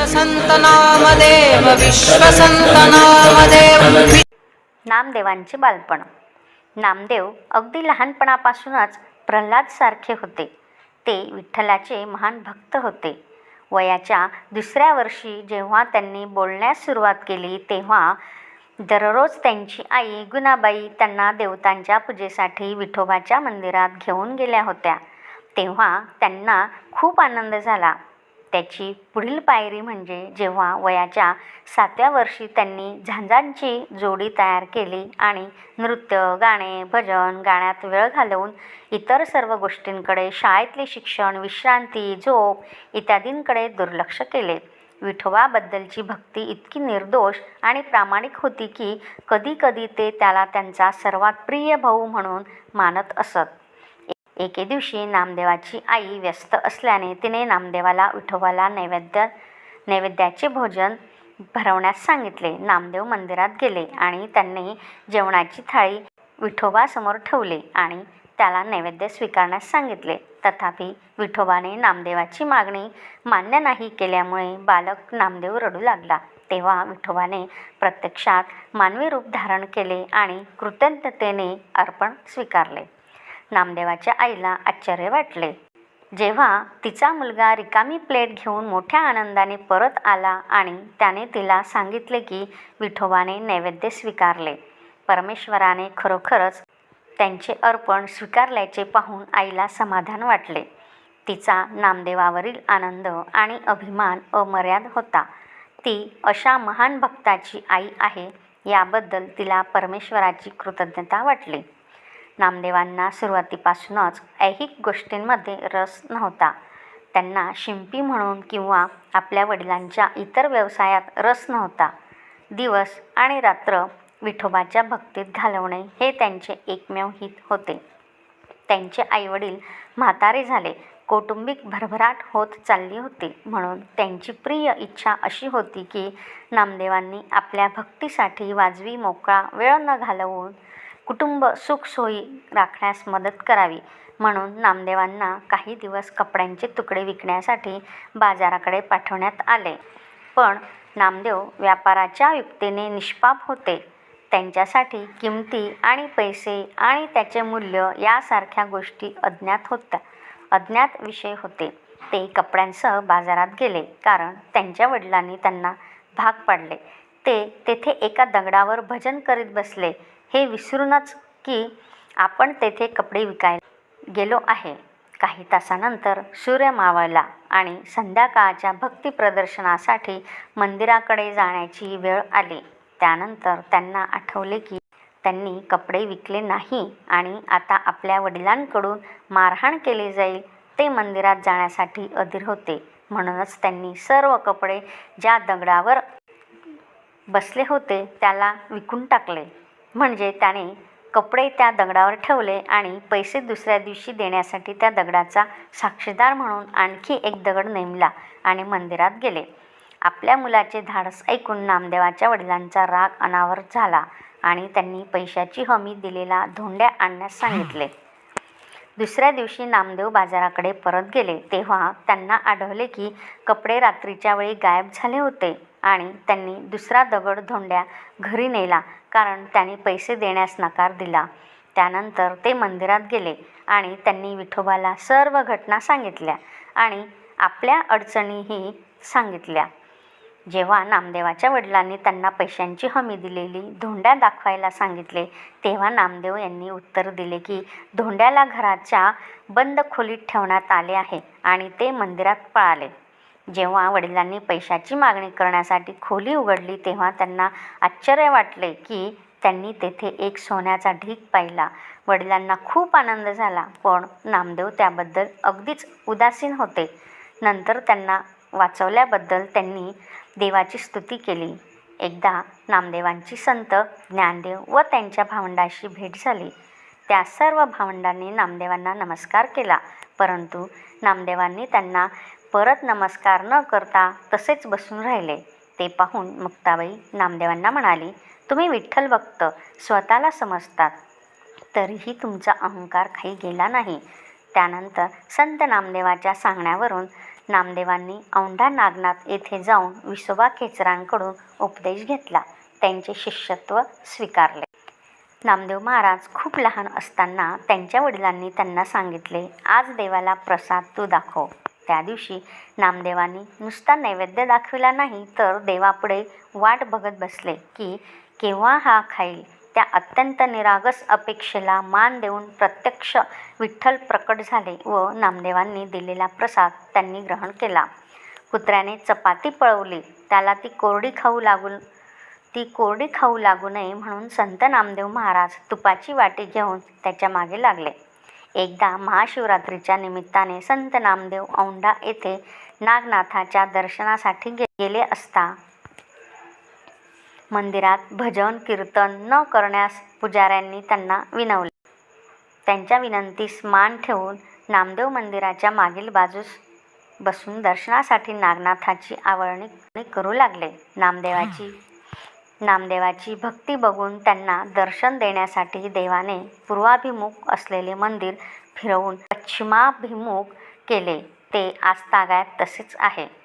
नामदेव विश्वसंत नामदेव नामदेवांचे बालपण. नामदेव अगदी लहानपणापासूनच प्रल्हादसारखे होते. ते विठ्ठलाचे महान भक्त होते. वयाच्या दुसऱ्या वर्षी जेव्हा त्यांनी बोलण्यास सुरुवात केली तेव्हा दररोज त्यांची आई गुणाबाई त्यांना देवतांच्या पूजेसाठी विठोबाच्या मंदिरात घेऊन गेल्या होत्या. तेव्हा त्यांना खूप आनंद झाला. त्याची पुढील पायरी म्हणजे जेव्हा वयाच्या सातव्या वर्षी त्यांनी झांजांची जोडी तयार केली आणि नृत्य गाणे भजन गाण्यात वेळ घालवून इतर सर्व गोष्टींकडे शाळेतले शिक्षण विश्रांती झोप इत्यादींकडे दुर्लक्ष केले. विठोबाबद्दलची भक्ती इतकी निर्दोष आणि प्रामाणिक होती की कधीकधी ते त्याला त्यांचा सर्वात प्रिय भाऊ म्हणून मानत असत. एके दिवशी नामदेवाची आई व्यस्त असल्याने तिने नामदेवाला विठोबाला नैवेद्य नैवेद्याचे भोजन भरवण्यास सांगितले. नामदेव मंदिरात गेले आणि त्यांनी जेवणाची थाळी विठोबासमोर ठेवली आणि त्याला नैवेद्य स्वीकारण्यास सांगितले. तथापि विठोबाने नामदेवाची मागणी मान्य नाही केल्यामुळे बालक नामदेव रडू लागला. तेव्हा विठोबाने प्रत्यक्षात मानवी रूप धारण केले आणि कृतज्ञतेने अर्पण स्वीकारले. नामदेवाच्या आईला आश्चर्य वाटले. जेव्हा तिचा मुलगा रिकामी प्लेट घेऊन मोठ्या आनंदाने परत आला आणि त्याने तिला सांगितले की विठोबाने नैवेद्य स्वीकारले. परमेश्वराने खरोखरच त्यांचे अर्पण स्वीकारल्याचे पाहून आईला समाधान वाटले. तिचा नामदेवावरील आनंद आणि अभिमान अमर्याद होता. ती अशा महान भक्ताची आई आहे याबद्दल तिला परमेश्वराची कृतज्ञता वाटली. नामदेवांना सुरुवातीपासूनच ऐहिक गोष्टींमध्ये रस नव्हता. त्यांना शिंपी म्हणून किंवा आपल्या वडिलांच्या इतर व्यवसायात रस नव्हता. दिवस आणि रात्र विठोबाच्या भक्तीत घालवणे हे त्यांचे एकमेव हित होते. त्यांचे आईवडील म्हातारे झाले कौटुंबिक भरभराट होत चालली होती म्हणून त्यांची प्रिय इच्छा अशी होती की नामदेवांनी आपल्या भक्तीसाठी वाजवी मोकळा वेळ न घालवून कुटुंब सुखसोयी राखण्यास मदत करावी. म्हणून नामदेवांना काही दिवस कपड्यांचे तुकडे विकण्यासाठी बाजाराकडे पाठवण्यात आले. पण नामदेव व्यापाराच्या युक्तीने निष्पाप होते. त्यांच्यासाठी किमती आणि पैसे आणि त्याचे मूल्य यासारख्या गोष्टी अज्ञात होत्या. अज्ञात विषय होते. ते कपड्यांसह बाजारात गेले कारण त्यांच्या वडिलांनी त्यांना भाग पाडले. ते तेथे एका दगडावर भजन करीत बसले. हे विसरूनच की आपण तेथे कपडे विकायला गेलो आहे. काही तासानंतर सूर्य मावळला आणि संध्याकाळच्या भक्ती प्रदर्शनासाठी मंदिराकडे जाण्याची वेळ आली. त्यानंतर त्यांना आठवले की त्यांनी कपडे विकले नाही आणि आता आपल्या वडिलांकडून मारहाण केली जाईल ते मंदिरात जाण्यासाठी अधीर होते. म्हणूनच त्यांनी सर्व कपडे ज्या दगडावर बसले होते त्याला विकून टाकले. म्हणजे त्याने कपडे त्या दगडावर ठेवले आणि पैसे दुसऱ्या दिवशी देण्यासाठी त्या दगडाचा साक्षीदार म्हणून आणखी एक दगड नेमला आणि मंदिरात गेले. आपल्या मुलाचे धाडस ऐकून नामदेवाच्या वडिलांचा राग अनावर झाला आणि त्यांनी पैशाची हमी दिलेला धोंड्या आणण्यास सांगितले. दुसऱ्या दिवशी नामदेव बाजाराकडे परत गेले तेव्हा त्यांना आढळले की कपडे रात्रीच्या वेळी गायब झाले होते. आणि त्यांनी दुसरा दगड धोंड्या घरी नेला कारण त्याने पैसे देण्यास नकार दिला. त्यानंतर ते मंदिरात गेले आणि त्यांनी विठोबाला सर्व घटना सांगितल्या आणि आपल्या अडचणीही सांगितल्या. जेव्हा नामदेवाच्या वडिलांनी त्यांना पैशांची हमी दिलेली धोंड्या दाखवायला सांगितले तेव्हा नामदेव यांनी उत्तर दिले की धोंड्याला घराच्या बंद खोलीत ठेवण्यात आले आहे आणि ते मंदिरात पळाले. जेव्हा वडिलांनी पैशाची मागणी करण्यासाठी खोली उघडली तेव्हा त्यांना आश्चर्य वाटले की त्यांनी तेथे एक सोन्याचा ढीग पाहिला. वडिलांना खूप आनंद झाला पण नामदेव त्याबद्दल अगदीच उदासीन होते. नंतर त्यांना वाचवल्याबद्दल त्यांनी देवाची स्तुती केली. एकदा नामदेवांची संत ज्ञानदेव व त्यांच्या भावंडाशी भेट झाली. त्या सर्व भावंडांनी नामदेवांना नमस्कार केला परंतु नामदेवांनी त्यांना परत नमस्कार न करता तसेच बसून राहिले. ते पाहून मुक्ताबाई नामदेवांना म्हणाली तुम्ही विठ्ठल भक्त स्वतःला समजतात. तरीही तुमचा अहंकार काही गेला नाही. त्यानंतर संत नामदेवाच्या सांगण्यावरून नामदेवांनी औंढा नागनाथ येथे जाऊन विसोबा खेचरांकडून उपदेश घेतला. त्यांचे शिष्यत्व स्वीकारले. नामदेव महाराज खूप लहान असताना त्यांच्या वडिलांनी त्यांना सांगितले आज देवाला प्रसाद तू दाखव. त्या दिवशी नामदेवांनी नुसता नैवेद्य दाखविला नाही तर देवापुढे वाट बघत बसले की केव्हा हा खाईल? त्या अत्यंत निरागस अपेक्षेला मान देऊन प्रत्यक्ष विठ्ठल प्रकट झाले व नामदेवांनी दिलेला प्रसाद त्यांनी ग्रहण केला. कुत्र्याने चपाती पळवली. त्याला ती कोरडी खाऊ लागून ती कोरडी खाऊ लागू नये म्हणून संत नामदेव महाराज तुपाची वाटी घेऊन त्याच्यामागे लागले. एकदा महाशिवरात्रीच्या निमित्ताने संत नामदेव औंढा येथे नागनाथाच्या दर्शनासाठी गे गेले असता. मंदिरात भजन कीर्तन न करण्यास पुजाऱ्यांनी त्यांना विनवले. त्यांच्या विनंतीस मान ठेवून नामदेव मंदिराच्या मागील बाजूस बसून दर्शनासाठी नागनाथाची आवळणी करू लागले. नामदेवाची नामदेवाची भक्ती बघून त्यांना दर्शन देण्यासाठी देवाने पूर्वाभिमुख असलेले मंदिर फिरवून पश्चिमाभिमुख केले. ते आजतागायत तसेच आहे.